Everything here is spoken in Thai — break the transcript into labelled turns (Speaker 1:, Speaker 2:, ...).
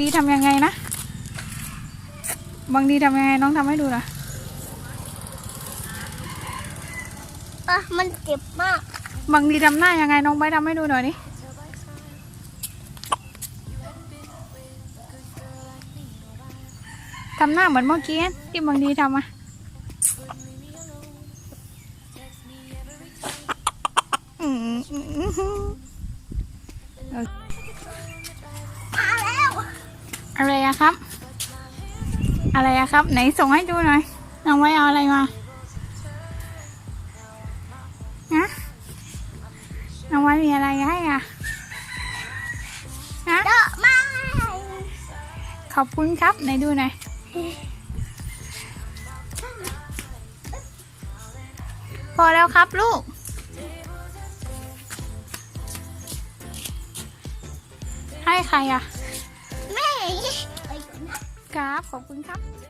Speaker 1: ดีทำยังไงนะ บางดีทำยังไงน้องทำให้ดูหน่อย
Speaker 2: อะมันเจ็บมาก
Speaker 1: บางดีทำหน้ายังไงน้องใบร์ททำให้ดูหน่อยดิทำหน้าเหมือนเมื่อกี้ที่บางดีทำอะอืมอืม อะไรอะครับ อะไรอะครับ ไหนส่งให้ดูหน่อยน้องไว้เอาอะไรมาฮะน้องไว้มีอะไรให้อะฮะ
Speaker 2: ดอกไม้
Speaker 1: ขอบคุณครับ ไหนดูหน่อยพอแล้วครับลูกให้ใครอะ ครับ ขอบคุณครับ